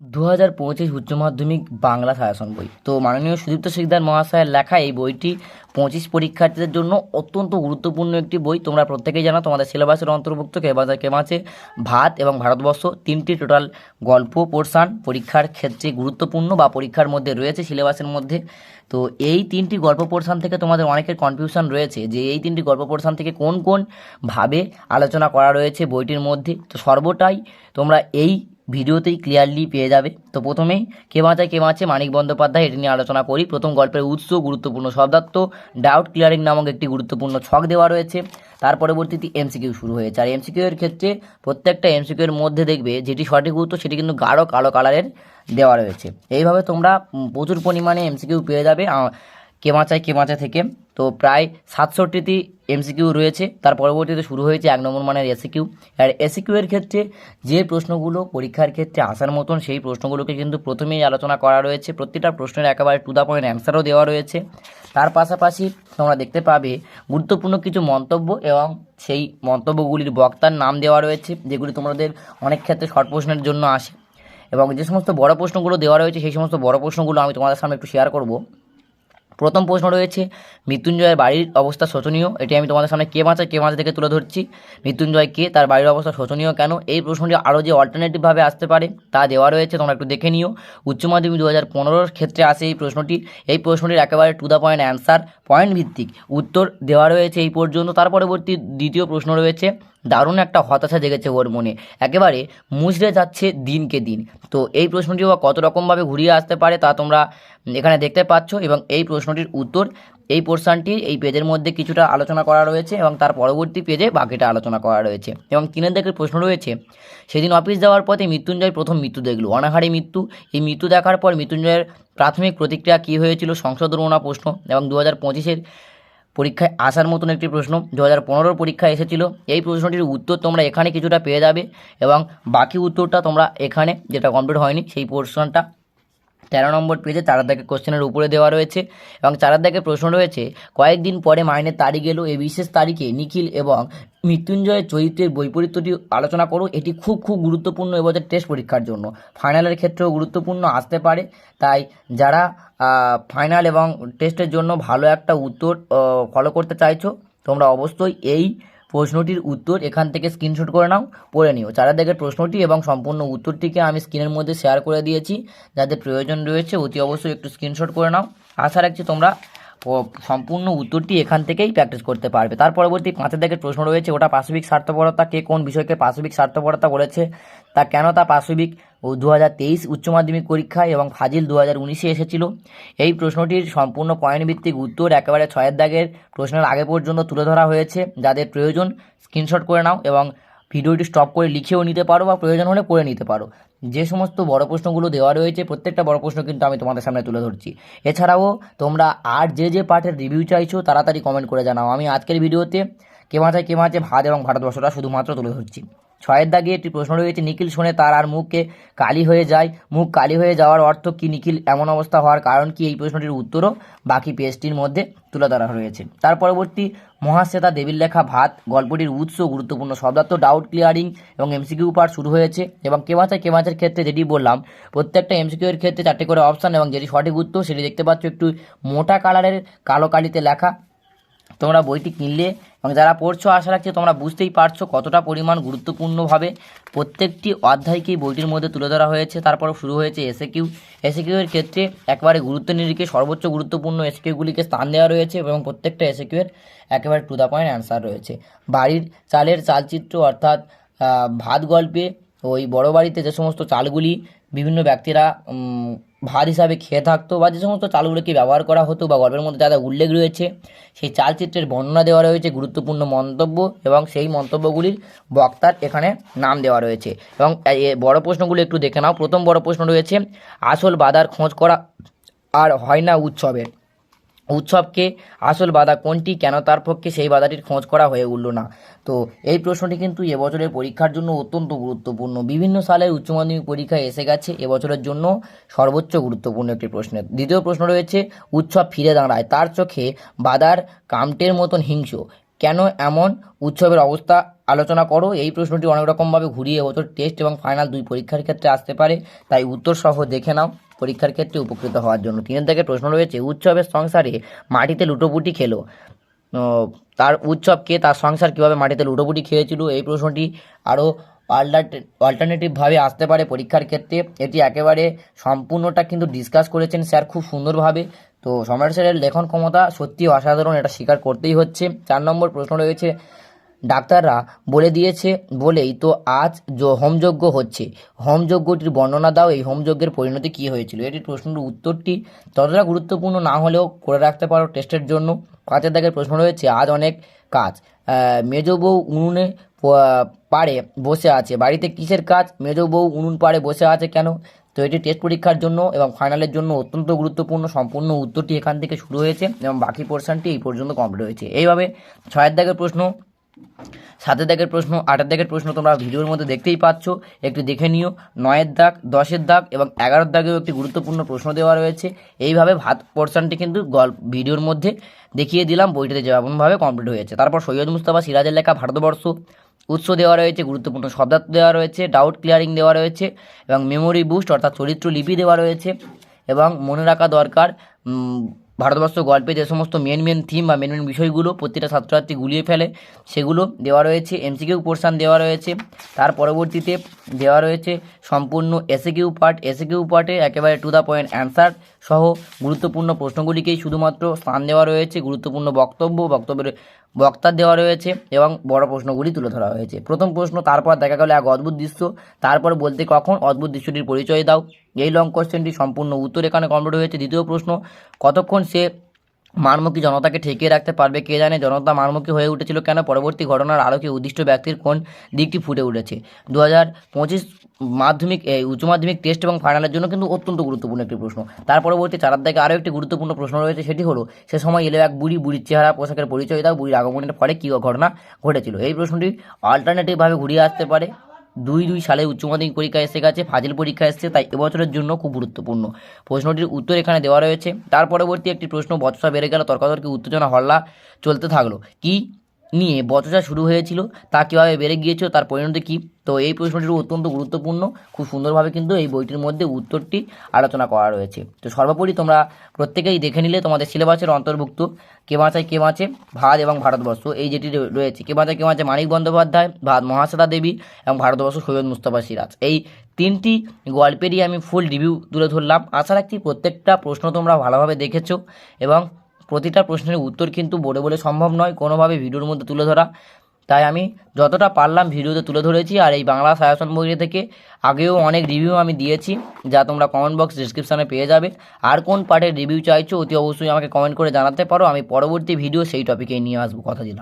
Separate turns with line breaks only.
দু হাজার পঁচিশ উচ্চ মাধ্যমিক বাংলা সাজেশন বই। তো মাননীয় সুদীপ্ত শিকদার মহাশয়ের লেখা এই বইটি পঁচিশ পরীক্ষার্থীদের জন্য অত্যন্ত গুরুত্বপূর্ণ একটি বই। তোমরা প্রত্যেকেই জানো, তোমাদের সিলেবাসের অন্তর্ভুক্ত কেবাজা কেমাচে ভাত এবং ভারতবর্ষ তিনটি টোটাল গল্প পোর্শান। পরীক্ষার ক্ষেত্রে গুরুত্বপূর্ণ বা পরীক্ষার মধ্যে রয়েছে সিলেবাসের মধ্যে। তো এই তিনটি গল্প পোর্শান থেকে তোমাদের অনেকের কনফিউশন রয়েছে যে এই তিনটি গল্প পোর্শান থেকে কোন কোন ভাবে আলোচনা করা রয়েছে বইটির মধ্যে। তো সর্বটাই তোমরা এই ভিডিওতেই ক্লিয়ারলি পেয়ে যাবে। তো প্রথমেই কে বাঁচায়, কে বাঁচে, মানিক বন্দ্যোপাধ্যায়, এটি নিয়ে আলোচনা করি। প্রথম গল্পের উৎস, গুরুত্বপূর্ণ শব্দার্থ ডাউট ক্লিয়ারিং নামক একটি গুরুত্বপূর্ণ ছক দেওয়া রয়েছে। তার পরবর্তীতে এমসিকিউ শুরু হয়েছে আর এমসিকিউ এর ক্ষেত্রে প্রত্যেকটা এমসিকিউ এর মধ্যে দেখবে যেটি সঠিক উত্তর, সেটি কিন্তু গাঢ় কালো কালারের দেওয়া রয়েছে। এইভাবে তোমরা প্রচুর পরিমাণে এমসিকিউ পেয়ে যাবে। আ- কে বাঁচায়, কে বাঁচা থেকে। তো প্রায় সাতষট্টিটি এমসিকিউ রয়েছে। তার পরবর্তীতে শুরু হয়েছে এক নম্বর মানের এসিকিউ আর এসিকিউয়ের ক্ষেত্রে যে প্রশ্নগুলো পরীক্ষার ক্ষেত্রে আসার মতন, সেই প্রশ্নগুলোকে কিন্তু প্রথমেই আলোচনা করা রয়েছে। প্রতিটা প্রশ্নের একেবারে টু দ্য পয়েন্ট অ্যান্সারও দেওয়া রয়েছে। তার পাশাপাশি তোমরা দেখতে পাবে গুরুত্বপূর্ণ কিছু মন্তব্য এবং সেই মন্তব্যগুলির বক্তার নাম দেওয়া রয়েছে, যেগুলি তোমাদের অনেক ক্ষেত্রে শর্ট প্রশ্নের জন্য আসে। এবং যে সমস্ত বড় প্রশ্নগুলো দেওয়া রয়েছে, সেই সমস্ত বড় প্রশ্নগুলো আমি তোমাদের সামনে একটু শেয়ার করব। প্রথম প্রশ্ন রয়েছে, মৃত্যুঞ্জয়ের বাড়ির অবস্থা শোচনীয়? এটি আমি তোমাদের সামনে কে মাছা কে মাছা থেকে তুলে ধরছি। মৃত্যুঞ্জয় কে, তার বাড়ির অবস্থা শোচনীয় কেন? এই প্রশ্নটি আরও যে অল্টারনেটিভভাবে আসতে পারে, তা দেওয়া রয়েছে, তোমরা একটু দেখে নিও। উচ্চ মাধ্যমিক দু হাজার পনেরোর ক্ষেত্রে আসে এই প্রশ্নটি। এই প্রশ্নটির একেবারে to the point answer point ভিত্তিক উত্তর দেওয়া রয়েছে এই পর্যন্ত। তার পরবর্তী দ্বিতীয় প্রশ্ন রয়েছে দারুণ একটা হতাশা জেগেছে ওর মনে। একেবারে মুচড়ে যাচ্ছে দিনকে দিন। তো এই প্রশ্নটিও কত রকমভাবে ঘুরিয়ে আসতে পারে তা তোমরা এখানে দেখতে পাচ্ছ এবং এই প্রশ্নটির উত্তর, এই পোর্শনটি এই পেজের মধ্যে কিছুটা আলোচনা করা রয়েছে এবং তার পরবর্তী পেজে বাকিটা আলোচনা করা রয়েছে। এবং তিনের দিকের প্রশ্ন রয়েছে, সেদিন অফিস যাওয়ার পথে মৃত্যুঞ্জয় প্রথম মৃত্যু দেখল, অনাহারে মৃত্যু। এই মৃত্যু দেখার পর মৃত্যুঞ্জয়ের প্রাথমিক প্রতিক্রিয়া কী হয়েছিল রমনা প্রশ্ন এবং দু হাজার পঁচিশের পরীক্ষায় আসার মতন একটি প্রশ্ন। দু হাজার পনেরোর পরীক্ষায় এসেছিল। এই প্রশ্নটির উত্তর তোমরা এখানে কিছুটা পেয়ে যাবে এবং বাকি উত্তরটা তোমরা এখানে যেটা কমপ্লিট হয়নি, সেই পোর্শনটা তেরো নম্বর পেজে চার দাগের কোশ্চেনের উপরে দেওয়া রয়েছে এবং চার দাগের প্রশ্ন রয়েছে, কয়েকদিন পরে মাইনের তারিখ এলো, এই বিশেষ তারিখে নিখিল এবং মৃত্যুঞ্জয়ের চরিত্রের বৈপরীত্যটি আলোচনা করো, এটি খুব খুব গুরুত্বপূর্ণ এবছর টেস্ট পরীক্ষার জন্য। ফাইনালের ক্ষেত্রেও গুরুত্বপূর্ণ আসতে পারে, তাই যারা ফাইনাল এবং টেস্টের জন্য ভালো একটা উত্তর ফলো করতে চাইছো, তোমরা অবশ্যই এই প্রশ্নটির উত্তর এখান থেকে স্ক্রিনশট করে নাও, পড়ে নিও। চারা দেখে প্রশ্নটি এবং সম্পূর্ণ উত্তরটিকে আমি স্ক্রিনের মধ্যে শেয়ার করে দিয়েছি। যাদের প্রয়োজন রয়েছে অতি অবশ্যই একটু স্ক্রিনশট করে নাও। আশা রাখছি তোমরা সম্পূর্ণ উত্তরটি এখান থেকেই প্র্যাকটিস করতে পারবে। তার পরবর্তী পাঁচের দিকের প্রশ্ন রয়েছে, ওটা পাশবিক স্বার্থপরতা, কে কোন বিষয়কে পাশবিক স্বার্থপরতা বলেছে? তা কেন তা পাশবিক? ও দু হাজার তেইশ উচ্চ মাধ্যমিক পরীক্ষায় এবং ফাজিল দু হাজার উনিশে এসেছিল। এই প্রশ্নটির সম্পূর্ণ পয়েন্ট ভিত্তিক উত্তর একেবারে ছয়ের দাগের প্রশ্নের আগে পর্যন্ত তুলে ধরা হয়েছে। যাদের প্রয়োজন স্ক্রিনশট করে নাও এবং ভিডিওটি স্টপ করে লিখেও নিতে পারো বা প্রয়োজন হলে করে নিতে পারো। যে সমস্ত বড় প্রশ্নগুলো দেওয়া রয়েছে, প্রত্যেকটা বড় প্রশ্ন কিন্তু আমি তোমাদের সামনে তুলে ধরছি। এছাড়াও তোমরা আর যে যে পাঠের রিভিউ চাইছো, তাড়াতাড়ি কমেন্ট করে জানাও। আমি আজকের ভিডিওতে কে মাথায় কে মাঝে ভাত এবং ভারতবর্ষটা শুধুমাত্র তুলে ধরছি। ছয়ের দাগে একটি প্রশ্ন রয়েছে, নিখিল শুনে তার আর মুখকে কালি হয়ে যায়। মুখ কালি হয়ে যাওয়ার অর্থ কি? নিখিল এমন অবস্থা হওয়ার কারণ কি? এই প্রশ্নটির উত্তরও বাকি পেজটির মধ্যে তুলে ধরা হয়েছে তার পরবর্তী মহাশ্বেতা দেবীর লেখা ভাত গল্পটির উৎস গুরুত্বপূর্ণ। শব্দার্থ ডাউট ক্লিয়ারিং এবং এমসিকিউ পার্ট শুরু হয়েছে এবং কেমাচায় কেমাচের ক্ষেত্রে যেটি বললাম, প্রত্যেকটা এমসিকিউ এর ক্ষেত্রে চারটে করে অপশান এবং যেটি সঠিক উত্তর সেটি দেখতে পাচ্ছ একটু মোটা কালারের কালো কালিতে লেখা। তোমরা বইটি কিনলে এবং যারা পড়ছো, আশা রাখছি তোমরা বুঝতেই পারছ কতটা পরিমাণ গুরুত্বপূর্ণভাবে প্রত্যেকটি অধ্যায়কেই বইটির মধ্যে তুলে ধরা হয়েছে। তারপর শুরু হয়েছে এসে কিউ এসে কিউ এর ক্ষেত্রে একবারে গুরুত্ব নিরিখে সর্বোচ্চ গুরুত্বপূর্ণ এসে কিউগুলিকে স্থান দেওয়া রয়েছে এবং প্রত্যেকটা এসে কিউ এর একেবারে টু দ্য পয়েন্ট অ্যান্সার রয়েছে। বাড়ির চালের চালচিত্র অর্থাৎ ভাত গল্পে ওই বড় বাড়িতে যে সমস্ত চালগুলি বিভিন্ন ব্যক্তিরা ভাত হিসাবে খেয়ে থাকতো বা যে সমস্ত চালগুলোকে ব্যবহার করা হতো বা গল্পের মধ্যে যাদের উল্লেখ রয়েছে, সেই চালচিত্রের বর্ণনা দেওয়া রয়েছে, গুরুত্বপূর্ণ মন্তব্য এবং সেই মন্তব্যগুলির বক্তার এখানে নাম দেওয়া রয়েছে। এবং বড় প্রশ্নগুলো একটু দেখে নাও। প্রথম বড় প্রশ্ন রয়েছে, আসল বাধার খোঁজ করা আর হয় না উৎসবের। উৎসবকে আসল বাধা কোনটি, কেন তার পক্ষে সেই বাধাটির খোঁজ করা হয়ে উঠল না? তো এই প্রশ্নটি কিন্তু এবছরের পরীক্ষার জন্য অত্যন্ত গুরুত্বপূর্ণ। বিভিন্ন সালের উচ্চ মাধ্যমিক পরীক্ষায় এসে গেছে এবছরের জন্য সর্বোচ্চ গুরুত্বপূর্ণ একটি প্রশ্নের দ্বিতীয় প্রশ্ন রয়েছে, উৎসব ফিরে দাঁড়ায়, তার চোখে বাদার কামটের মতন হিংস্র। কেন এমন উৎসবের অবস্থা? আলোচনা করো। এই প্রশ্নটি অনেক রকমভাবে ঘুরিয়ে এবছর টেস্ট এবং ফাইনাল দুই পরীক্ষার ক্ষেত্রে আসতে পারে, তাই উত্তর সহ দেখে নাও পরীক্ষার ক্ষেত্রে উপকৃত হওয়ার জন্য। তিনের থেকে প্রশ্ন রয়েছে, উৎসবের সংসারে মাটিতে লুটোপুটি খেলো। তার উৎসবকে তার সংসার কীভাবে মাটিতে লুটোপুটি খেয়েছিল? এই প্রশ্নটি আরও অল্টারনেটিভভাবে আসতে পারে পরীক্ষার ক্ষেত্রে। এটি একেবারে সম্পূর্ণটা কিন্তু ডিসকাস করেছেন স্যার খুব সুন্দরভাবে। তো সম্রাট স্যারের লেখন ক্ষমতা সত্যি অসাধারণ, এটা স্বীকার করতেই হচ্ছে। চার নম্বর প্রশ্ন রয়েছে, ডাক্তাররা বলে দিয়েছে বলেই তো আজ হোমযজ্ঞ হচ্ছে। হোমযজ্ঞটির বর্ণনা দাও, এই হোমযজ্ঞের পরিণতি কী হয়েছিল? এটির প্রশ্নের উত্তরটি ততটা গুরুত্বপূর্ণ না হলেও করে রাখতে পারো টেস্টের জন্য। পাঁচের দাগের প্রশ্ন রয়েছে, আজ অনেক কাজ। মেজ বউ উনুনে পাড়ে বসে আছে। বাড়িতে কিসের কাজ? মেজ বউ উনুন পাড়ে বসে আছে কেন? তো এটি টেস্ট পরীক্ষার জন্য এবং ফাইনালের জন্য অত্যন্ত গুরুত্বপূর্ণ, সম্পূর্ণ উত্তরটি এখান থেকে শুরু হয়েছে এবং বাকি পোর্শনটি এই পর্যন্ত কমপ্লিট হয়েছে। এইভাবে ছয়ের দাগের প্রশ্ন, সাতের দাগের প্রশ্ন, আটের দাগের প্রশ্ন তোমরা ভিডিওর মধ্যে দেখতেই পাচ্ছ। একটু দেখে নিও, নয়ের দাগ, দশের দাগ এবং এগারোর দাগেও একটি গুরুত্বপূর্ণ প্রশ্ন দেওয়া রয়েছে। এইভাবে ভাত পোর্শনটি কিন্তু গল্প, ভিডিওর মধ্যে দেখিয়ে দিলাম, বইটিতে যেমনভাবে কমপ্লিট হয়েছে। তারপর সৈয়দ মুস্তাফা সিরাজের লেখা ভারতবর্ষ উৎস দেওয়া রয়েছে, গুরুত্বপূর্ণ শব্দার্থ দেওয়া রয়েছে ডাউট ক্লিয়ারিং দেওয়া রয়েছে, এবং মেমোরি বুস্ট অর্থাৎ চরিত্র লিপি দেওয়া রয়েছে, এবং মনে রাখা দরকার ভারতবর্ষ গল্পে যে সমস্ত মেন মেন থিম বা মেন মেন বিষয়গুলো প্রতিটা ছাত্রছাত্রী গুলিয়ে ফেলে, সেগুলো দেওয়া রয়েছে এমসিকিউ পোর্শন দেওয়া রয়েছে, তার পরবর্তীতে দেওয়া রয়েছে সম্পূর্ণ এসএকিউ পার্ট এসএকিউ পার্টে একেবারে টু দ্য পয়েন্ট অ্যান্সার সহ গুরুত্বপূর্ণ প্রশ্নগুলিকেই শুধুমাত্র স্থান দেওয়া রয়েছে, গুরুত্বপূর্ণ বক্তব্য, বক্তব্যের বক্তার দেওয়া রয়েছে এবং বড় প্রশ্নগুলি তুলে ধরা হয়েছে। প্রথম প্রশ্ন, তারপর দেখা গেল এক অদ্ভুত দৃশ্য। তারপর বলতে কখন? অদ্ভুত দৃশ্যটির পরিচয় দাও। এই লং কোশ্চেনটি সম্পূর্ণ উত্তর এখানে কমপ্লিট হয়েছে। দ্বিতীয় প্রশ্ন, কতক্ষণ সে মারমুখী জনতাকে ঠেকিয়ে রাখতে পারবে, কে জানে জনতা মারমুখী হয়ে উঠেছিল কেন? পরবর্তী ঘটনার আলোকে উদ্দিষ্ট ব্যক্তির কোন দিকটি ফুটে উঠেছে? দু হাজার পঁচিশ মাধ্যমিক উচ্চ মাধ্যমিক টেস্ট এবং ফাইনালের জন্য কিন্তু অত্যন্ত গুরুত্বপূর্ণ একটি প্রশ্ন। তার পরবর্তী চারার দিকে আরও একটি গুরুত্বপূর্ণ প্রশ্ন রয়েছে, সেটি হলো, সে সময় এলো এক বুড়ি, বুড়ির চেহারা, পোশাকের পরিচয় দাও, বুড়ির আগমনের ফলে কী ঘটনা ঘটেছিল? এই প্রশ্নটি অল্টারনেটিভভাবে ঘুরিয়ে আসতে পারে। দুই দুই সালে উচ্চ মাধ্যমিক পরীক্ষা এসে গেছে, ফাজিল পরীক্ষা এসছে, তাই এবছরের জন্য খুব গুরুত্বপূর্ণ। প্রশ্নটির উত্তর এখানে দেওয়া রয়েছে। তার পরবর্তী একটি প্রশ্ন বচসা বেড়ে গেল, তর্কাতর্কি উত্তেজনা হল্লা চলতে থাকল। কি? নিয়ে বচসা শুরু হয়েছিল। তা কীভাবে বেড়ে গিয়েছিল, তার পরিণতি কী? তো এই প্রশ্নটির অত্যন্ত গুরুত্বপূর্ণ। খুব সুন্দরভাবে কিন্তু এই বইটির মধ্যে উত্তরটি আলোচনা করা রয়েছে। তো সর্বোপরি তোমরা প্রত্যেকেই দেখে নিলে তোমাদের সিলেবাসের অন্তর্ভুক্ত। কে বাঁচায়, কে বাঁচে? ভাত এবং ভারতবর্ষ। এই যেটি রয়েছে, কে বাঁচায়, কে বাঁচে? মানিক বন্দ্যোপাধ্যায় ভাত মহাশ্বেতা দেবী এবং ভারতবর্ষ সৈয়দ মুস্তফা সিরাজ। এই তিনটি গল্পেরই আমি ফুল রিভিউ তুলে ধরলাম। আশা রাখছি প্রত্যেকটা প্রশ্ন তোমরা ভালোভাবে দেখেছ এবং প্রতিটা প্রশ্নের উত্তর কিন্তু বলে বলে সম্ভব নয়, কোনোভাবে ভিডিওর মধ্যে তুলে ধরা। তাই আমি যতটা পারলাম ভিডিওতে তুলে ধরেছি আর এই বাংলা সায়াসন বই থেকে আগেও অনেক রিভিউ আমি দিয়েছি, যা তোমরা কমেন্ট বক্স ডিসক্রিপশানে পেয়ে যাবে। আর কোন পার্টের রিভিউ চাইছো অতি অবশ্যই আমাকে কমেন্ট করে জানাতে পারো। আমি পরবর্তী ভিডিও সেই টপিকেই নিয়ে আসব। কথা দিলাম।